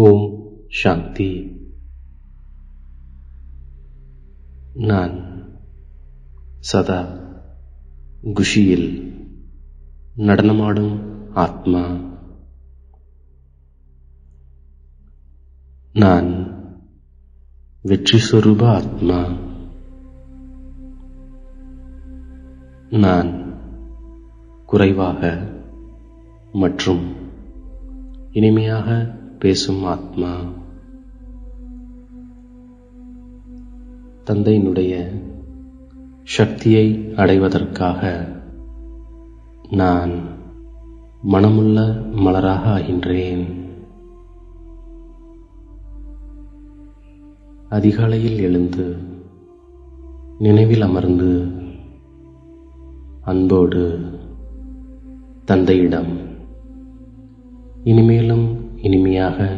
ஓம் சாந்தி. நான் சதா குஷியில் நடனமாடும் ஆத்மா. நான் வெற்றி சொரூப ஆத்மா. நான் குறைவாக மற்றும் இனிமையாக பேசும் ஆத்மா. தந்தையினுடைய சக்தியை அடைவதற்காக நான் மனமுள்ள மலராக ஆகின்றேன். அதிகாலையில் எழுந்து நினைவில் அமர்ந்து அன்போடு தந்தையிடம் இனிமேலும் இனிமையாக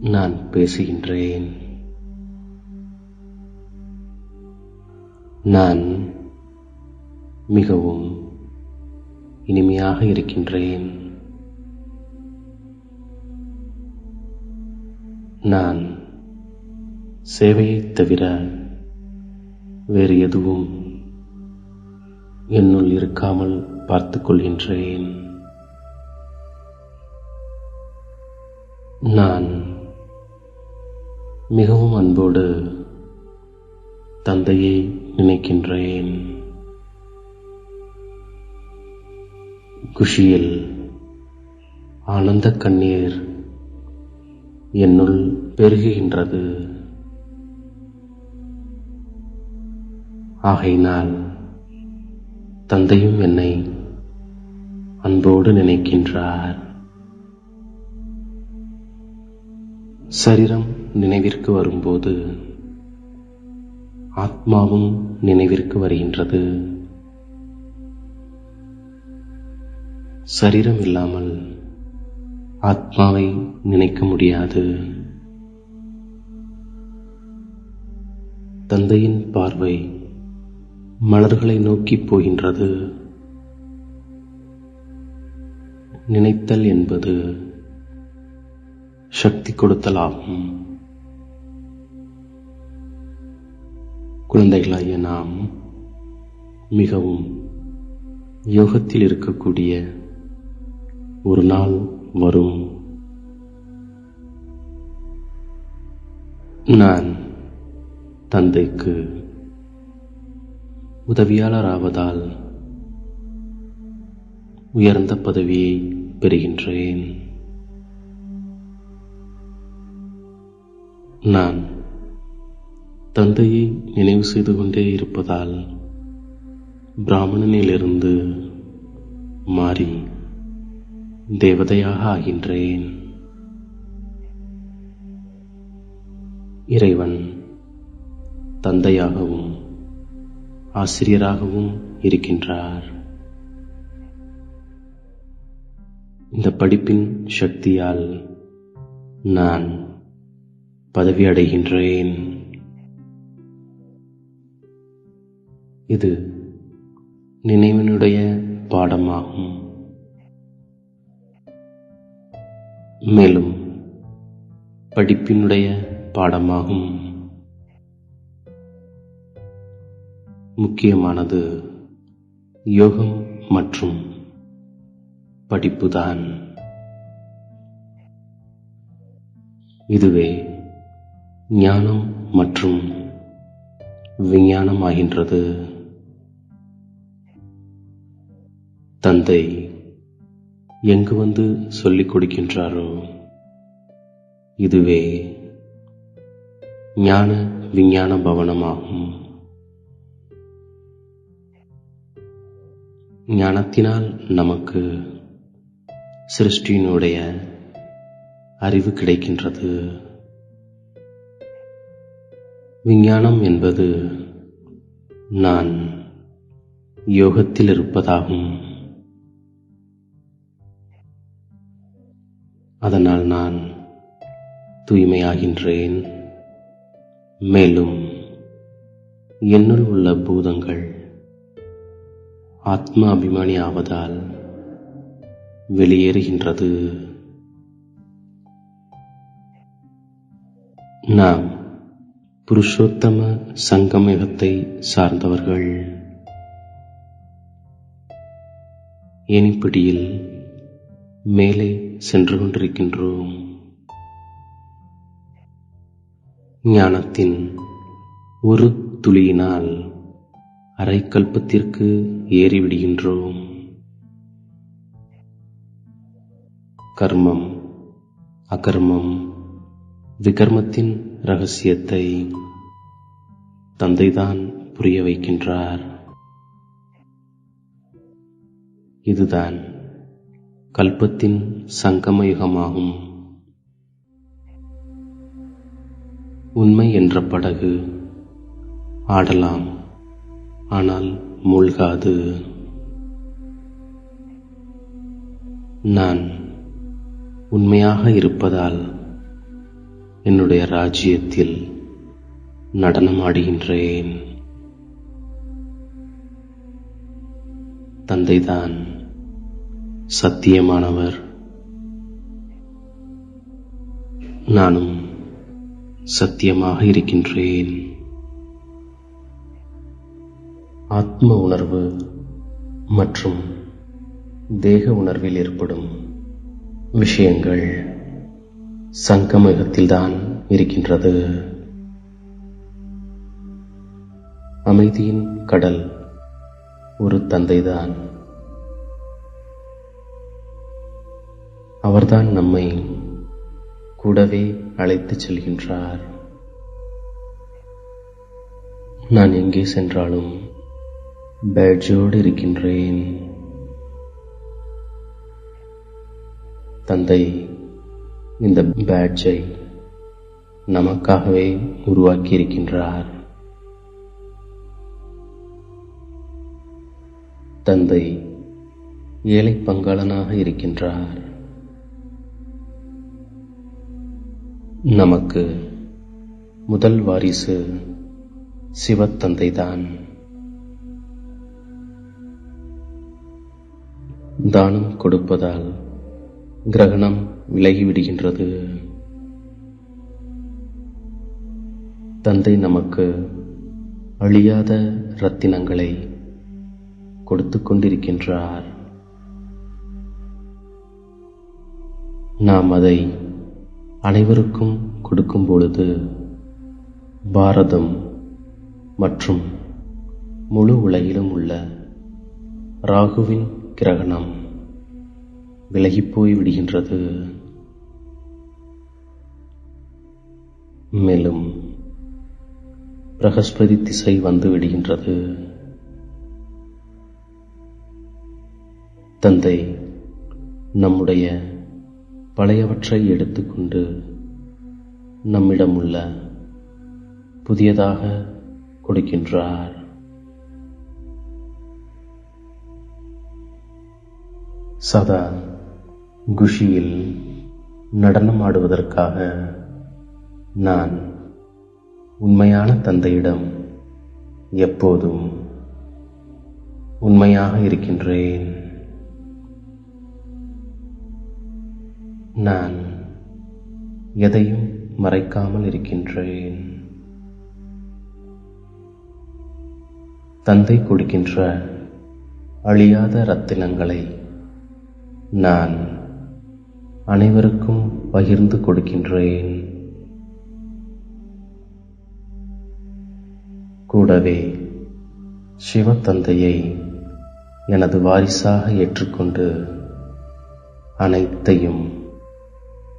நான் பேசுகின்றேன். நான் மிகவும் இனிமையாக இருக்கின்றேன். நான் சேவையை தவிர வேறு எதுவும் என்னுள் இருக்காமல் பார்த்துக்கொள்கின்றேன் நான் மிகவும் அன்போடு தந்தையை நினைக்கின்றேன். குஷியில் ஆனந்த கண்ணீர் என்னுள் பெருகுகின்றது. ஆகையினால் தந்தையும் என்னை அன்போடு நினைக்கின்றார். சரீரம் நினைவிற்கு வரும்போது ஆத்மாவும் நினைவிற்கு வருகின்றது. சரீரம் இல்லாமல் ஆத்மாவை நினைக்க முடியாது. தந்தையின் பார்வை மலர்களை நோக்கி போகின்றது. நினைத்தல் என்பது சக்தி கொடுத்தலாகும் குழந்தைகளாகிய நாம் மிகவும் யோகத்தில் இருக்கக்கூடிய ஒரு நாள் வரும். நான் தந்தைக்கு உதவியாளர் ஆவதால் உயர்ந்த பதவியை பெறுகின்றேன். நான் தந்தையை நினைவு செய்து கொண்டே இருப்பதால் பிராமணனிலிருந்து மாறி தேவதையாக ஆகின்றேன். இறைவன் தந்தையாகவும் ஆசிரியராகவும் இருக்கின்றார். இந்த படிப்பின் சக்தியால் நான் பதவி அடைகின்றேன் இது நினைவினுடைய பாடமாகும். மேலும் படிப்பினுடைய பாடமாகும். முக்கியமானது யோகம் மற்றும் படிப்புதான். இதுவே ஞானம் மற்றும் விஞ்ஞானம் ஆகின்றது தந்தை எங்கு வந்து சொல்லிக் கொடுக்கின்றாரோ இதுவே ஞான விஞ்ஞான பவனமாகும். ஞானத்தினால் நமக்கு சிருஷ்டியினுடைய அறிவு கிடைக்கின்றது. விஞ்ஞானம் என்பது நான் யோகத்தில் இருப்பதாகும். அதனால் நான் தூய்மையாகின்றேன். மேலும் என்னுள் உள்ள பூதங்கள் ஆத்மா அபிமானி ஆவதால் வெளியேறுகின்றது. நாம் புருஷோத்தம சங்கமயுகத்தை சார்ந்தவர்கள். ஏணிப்படியில் மேலே சென்று கொண்டிருக்கின்றோம். ஞானத்தின் ஒரு துளியினால் அரைக்கல்பத்திற்கு ஏறிவிடுகின்றோம் கர்மம் அகர்மம் விகர்மத்தின் ரகசியத்தை தந்தைதான் புரிய வைக்கின்றார். இதுதான் கல்பத்தின் சங்கமயுகமாகும். உண்மை என்ற படகு ஆடலாம் ஆனால் மூழ்காது. நான் உண்மையாக இருப்பதால் என்னுடைய ராஜ்யத்தில் நடனமாடுகின்றேன். தந்தைதான் சத்தியமானவர். நானும் சத்தியமாக இருக்கின்றேன். ஆத்ம உணர்வு மற்றும் தேக உணர்வில் ஏற்படும் விஷயங்கள் சங்கமகத்தில்தான் இருக்கின்றது. அமைதியின் கடல் ஒரு தந்தைதான். அவர்தான் நம்மை கூடவே அழைத்துச் செல்கின்றார். நான் எங்கே சென்றாலும் பேட்ஜோடு இருக்கின்றேன். தந்தை இந்த பேட்ஜை நமக்காகவே உருவாக்கி இருக்கின்றார் தந்தை ஏழை பங்காளனாக இருக்கின்றார். நமக்கு முதல் வாரிசு சிவத்தந்தைதான் தானம் கொடுப்பதால் கிரகணம் விலகிவிடுகின்றது. தந்தை நமக்கு அழியாத ரத்தினங்களை கொடுத்து கொண்டிருக்கின்றார். நாம் அதை அனைவருக்கும் கொடுக்கும் பொழுது பாரதம் மற்றும் முழு உலகிலும் உள்ள ராகுவின் கிரகணம் விலகிப்போய் விடுகின்றது. மேலும் பிரகஸ்பதி திசை வந்து விடுகின்றது. தந்தை நம்முடைய பழையவற்றை எடுத்துக்கொண்டு நம்மிடம் உள்ள புதியதாக கொடுக்கின்றார். சதா குஷியில் நடனமாடுவதற்காக நான் உண்மையான தந்தையிடம் எப்போதும் உண்மையாக இருக்கின்றேன். நான் எதையும் மறைக்காமல் இருக்கின்றேன். தந்தை கொடுக்கின்ற அழியாத ரத்தினங்களை நான் அனைவருக்கும் பகிர்ந்து கொடுக்கின்றேன். கூடவே சிவத்தந்தையை எனது வாரிசாக ஏற்றுக்கொண்டு அனைத்தையும்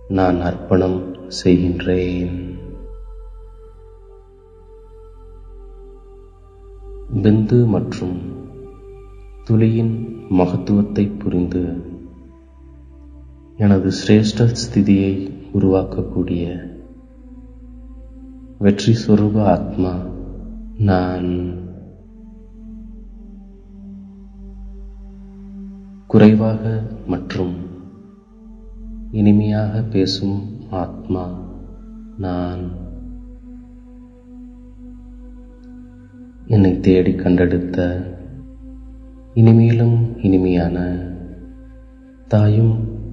நான் அர்ப்பணம் செய்கின்றேன். பிந்து மற்றும் துளியின் மகத்துவத்தை புரிந்து எனது சிரேஷ்ட ஸ்திதியை உருவாக்கக்கூடிய வெற்றி சுரூப ஆத்மா நான். குறைவாக மற்றும் இனிமையாக பேசும் ஆத்மா நான். என்னை தேடி கண்டெடுத்த இனிமேலும் இனிமையான தாயும்